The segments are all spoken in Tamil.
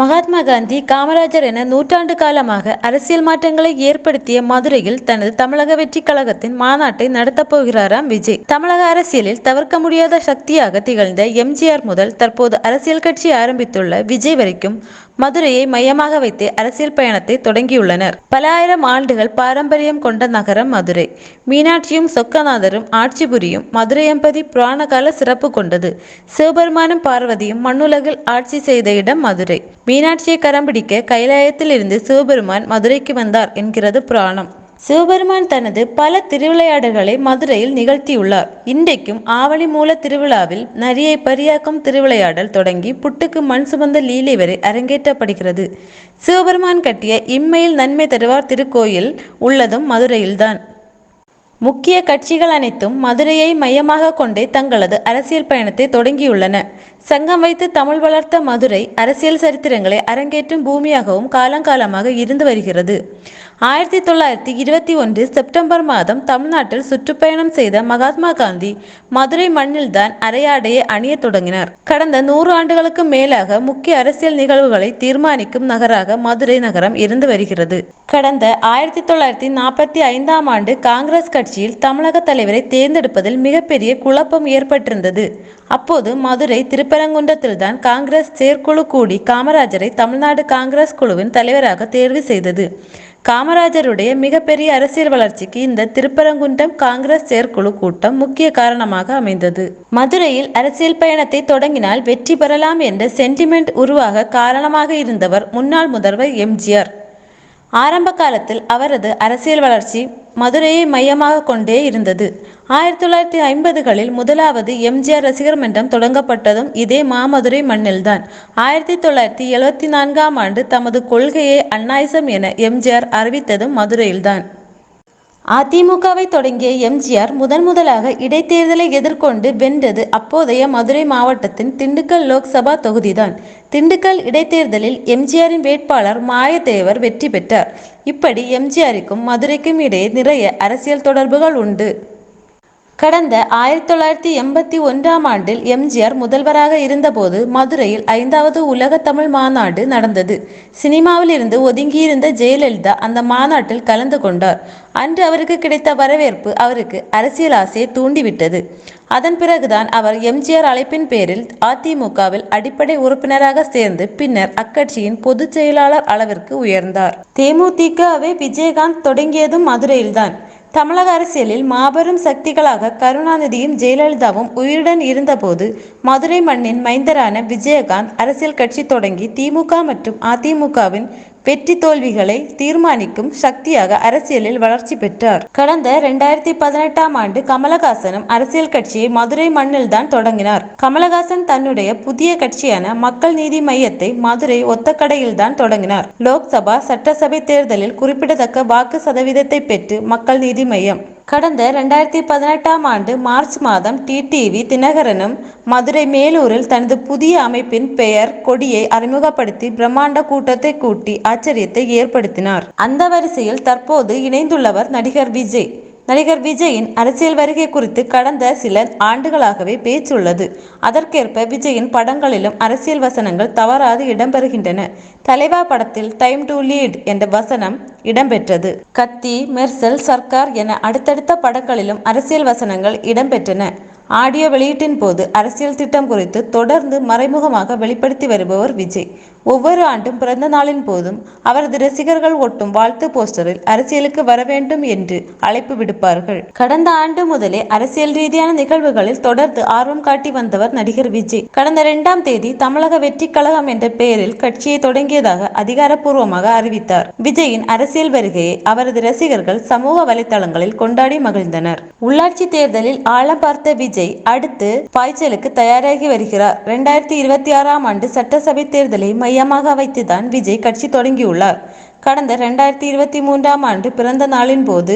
மகாத்மா காந்தி காமராஜர் என நூற்றாண்டு காலமாக அரசியல் மாற்றங்களை ஏற்படுத்திய மதுரையில் தனது தமிழக வெற்றி கழகத்தின் மாநாட்டை நடத்தப் போகிறாராம் விஜய். தமிழக அரசியலில் தவிர்க்க முடியாத சக்தியாக திகழ்ந்த எம்ஜிஆர் முதல் தற்போது அரசியல் கட்சி ஆரம்பித்துள்ள விஜய் வரைக்கும் மதுரையை மையமாக வைத்து அரசியல் பயணத்தை தொடங்கியுள்ளனர். பல ஆயிரம் ஆண்டுகள் பாரம்பரியம் கொண்ட நகரம் மதுரை. மீனாட்சியும் சொக்கநாதரும் ஆட்சி புரியும் மதுரை எம்பதி புராணகால சிறப்பு கொண்டது. சிவபெருமானும் பார்வதியும் மண்ணுலகில் ஆட்சி செய்த இடம் மதுரை. மீனாட்சியை கரம் பிடிக்க கைலாயத்திலிருந்து சிவபெருமான் மதுரைக்கு வந்தார் என்கிறது புராணம். சிவபெருமான் தனது பல திருவிளையாடல்களை மதுரையில் நிகழ்த்தியுள்ளார். இன்றைக்கும் ஆவணி மூல திருவிழாவில் நரியை பரியாக்கும் திருவிளையாடல் தொடங்கி புட்டுக்கு மண் சுமந்த லீலை வரை அரங்கேற்றப்படுகிறது. சிவபெருமான் கட்டிய இம்மையில் நன்மை தருவார் திருக்கோயில் உள்ளதும் மதுரையில்தான். முக்கிய கட்சிகள் அனைத்தும் மதுரையை மையமாக கொண்டே தங்களது அரசியல் பயணத்தை தொடங்கியுள்ளன. சங்கம் வைத்து தமிழ் வளர்த்த மதுரை அரசியல் சரித்திரங்களை அரங்கேற்றும் பூமியாகவும் காலங்காலமாக இருந்து வருகிறது. ஆயிரத்தி தொள்ளாயிரத்தி இருபத்தி ஒன்று செப்டம்பர் மாதம் தமிழ்நாட்டில் சுற்றுப்பயணம் செய்த மகாத்மா காந்தி மதுரை மண்ணில்தான் அரையாடையை அணிய தொடங்கினார். கடந்த நூறு ஆண்டுகளுக்கு மேலாக முக்கிய அரசியல் நிகழ்வுகளை தீர்மானிக்கும் நகராக மதுரை நகரம் இருந்து வருகிறது. கடந்த ஆயிரத்தி தொள்ளாயிரத்தி நாற்பத்தி ஐந்தாம் ஆண்டு காங்கிரஸ் கட்சியில் தமிழக தலைவரை தேர்ந்தெடுப்பதில் மிகப்பெரிய குழப்பம் ஏற்பட்டிருந்தது. அப்போது மதுரை திருப்பரங்குன்றத்தில்தான் காங்கிரஸ் செயற்குழு கூடி காமராஜரை தமிழ்நாடு காங்கிரஸ் குழுவின் தலைவராக தேர்வு செய்தது. காமராஜருடைய மிகப்பெரிய அரசியல் வளர்ச்சிக்கு இந்த திருப்பரங்குன்றம் காங்கிரஸ் செயற்குழு கூட்டம் முக்கிய காரணமாக அமைந்தது. மதுரையில் அரசியல் பயணத்தை தொடங்கினால் வெற்றி பெறலாம் என்ற சென்டிமெண்ட் உருவாக காரணமாக இருந்தவர் முன்னாள் முதல்வர் எம்ஜிஆர். ஆரம்ப காலத்தில் அவரது அரசியல் வளர்ச்சி மதுரையை மையமாக கொண்டே இருந்தது. ஆயிரத்தி தொள்ளாயிரத்தி ஐம்பதுகளில் முதலாவது எம்ஜிஆர் ரசிகர் மன்றம் தொடங்கப்பட்டதும் இதே மாமதுரை மண்ணில்தான். ஆயிரத்தி தொள்ளாயிரத்தி எழுபத்தி நான்காம் ஆண்டு தமது கொள்கையை அந்நாயசம் என எம்ஜிஆர் அறிவித்ததும் மதுரையில்தான். அதிமுகவை தொடங்கிய எம்ஜிஆர் முதன் முதலாக இடைத்தேர்தலை எதிர்கொண்டு வென்றது அப்போதைய மதுரை மாவட்டத்தின் திண்டுக்கல் லோக்சபா தொகுதிதான். திண்டுக்கல் இடைத்தேர்தலில் எம்ஜிஆரின் வேட்பாளர் மாயத்தேவர் வெற்றி பெற்றார். இப்படி எம்ஜிஆருக்கும் மதுரைக்கும் இடையே நிறைய அரசியல் தொடர்புகள் உண்டு. கடந்த ஆயிரத்தி தொள்ளாயிரத்தி எண்பத்தி ஒன்றாம் ஆண்டில் எம்ஜிஆர் முதல்வராக இருந்தபோது மதுரையில் ஐந்தாவது உலக தமிழ் மாநாடு நடந்தது. சினிமாவில் இருந்து ஒதுங்கியிருந்த ஜெயலலிதா அந்த மாநாட்டில் கலந்து கொண்டார். அன்று அவருக்கு கிடைத்த வரவேற்பு அவருக்கு அரசியல் ஆசையை தூண்டிவிட்டது. அதன் பிறகுதான் அவர் எம்ஜிஆர் அழைப்பின் பேரில் அதிமுகவில் அடிப்படை உறுப்பினராக சேர்ந்து பின்னர் அக்கட்சியின் பொதுச் செயலாளர் அளவிற்கு உயர்ந்தார். தேமுதிகவே விஜயகாந்த் தொடங்கியதும் மதுரையில்தான். தமிழக அரசியலில் மாபெரும் சக்திகளாக கருணாநிதியும் ஜெயலலிதாவும் உயிருடன் இருந்தபோது மதுரை மண்ணின் மைந்தரான விஜயகாந்த் அரசியல் கட்சி தொடங்கி திமுக மற்றும் அதிமுகவின் வெற்றி தோல்விகளை தீர்மானிக்கும் சக்தியாக அரசியலில் வளர்ச்சி பெற்றார். கடந்த இரண்டாயிரத்தி பதினெட்டாம் ஆண்டு கமலஹாசனும் அரசியல் கட்சியை மதுரை மண்ணில்தான் தொடங்கினார். கமலஹாசன் தன்னுடைய புதிய கட்சியான மக்கள் நீதி மையத்தை மதுரை ஒத்தக்கடையில்தான் தொடங்கினார். லோக்சபா சட்டசபை தேர்தலில் குறிப்பிடத்தக்க வாக்கு சதவீதத்தை பெற்று மக்கள் நீதி மையம் கடந்த ரெண்டாயிரத்தி பதினெட்டாம் ஆண்டு மார்ச் மாதம் டிடிவி தினகரனும் மதுரை மேலூரில் தனது புதிய அமைப்பின் பெயர் கொடியை அறிமுகப்படுத்தி பிரம்மாண்ட கூட்டத்தை கூட்டி ஆச்சரியத்தை ஏற்படுத்தினார். அந்த வரிசையில் தற்போது இணைந்துள்ளவர் நடிகர் விஜய். நடிகர் விஜயின் அரசியல் வருகை குறித்து கடந்த சில ஆண்டுகளாகவே பேச்சுள்ளது. அதற்கேற்ப விஜயின் படங்களிலும் அரசியல் வசனங்கள் தவறாது இடம்பெறுகின்றன. தலைவா படத்தில் டைம் டு லீட் என்ற வசனம் இடம்பெற்றது. கத்தி மெர்சல் சர்க்கார் என அடுத்தடுத்த படங்களிலும் அரசியல் வசனங்கள் இடம்பெற்றன. ஆடியோ வெளியீட்டின் போது அரசியல் திட்டம் குறித்து தொடர்ந்து மறைமுகமாக வெளிப்படுத்தி வருபவர் விஜய். ஒவ்வொரு ஆண்டும் பிறந்த நாளின் போதும் அவரது ரசிகர்கள் ஒட்டும் வாழ்த்து போஸ்டரில் அரசியலுக்கு வர வேண்டும் என்று அழைப்பு விடுப்பார்கள். கடந்த ஆண்டு முதலே அரசியல் ரீதியான நிகழ்வுகளில் தொடர்ந்து ஆர்வம் காட்டி வந்தவர் நடிகர் விஜய். கடந்த இரண்டாம் தேதி தமிழக வெற்றி கழகம் என்ற பெயரில் கட்சியை தொடங்கியதாக அதிகாரப்பூர்வமாக அறிவித்தார். விஜயின் அரசியல் வருகையை அவரது ரசிகர்கள் சமூக வலைதளங்களில் கொண்டாடி மகிழ்ந்தனர். உள்ளாட்சி தேர்தலில் ஆழம் பார்த்த விஜய் அடுத்து பாய்ச்சலுக்கு தயாராகி வருகிறார். இரண்டாயிரத்தி இருபத்தி ஆறாம் ஆண்டு சட்டசபை தேர்தலை மையமாக வைத்துதான் விஜய் கட்சி தொடங்கியுள்ளார். கடந்த ரெண்டாயிரத்தி இருபத்தி மூன்றாம் ஆண்டு பிறந்த நாளின் போது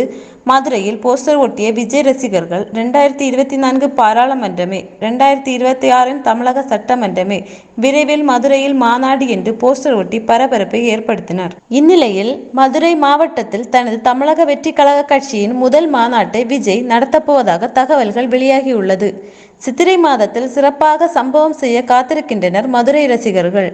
மதுரையில் போஸ்டர் ஒட்டிய விஜய் ரசிகர்கள் ரெண்டாயிரத்தி இருபத்தி நான்கு பாராளுமன்றமே ரெண்டாயிரத்தி இருபத்தி ஆறின் தமிழக சட்டமன்றமே விரைவில் மதுரையில் மாநாடு என்று போஸ்டர் ஒட்டி பரபரப்பை ஏற்படுத்தினர். இந்நிலையில் மதுரை மாவட்டத்தில் தனது தமிழக வெற்றி கழக கட்சியின் முதல் மாநாட்டை விஜய் நடத்தப்போவதாக தகவல்கள் வெளியாகியுள்ளது. சித்திரை மாதத்தில் சிறப்பாக சம்பவம் செய்ய காத்திருக்கின்றனர் மதுரை ரசிகர்கள்.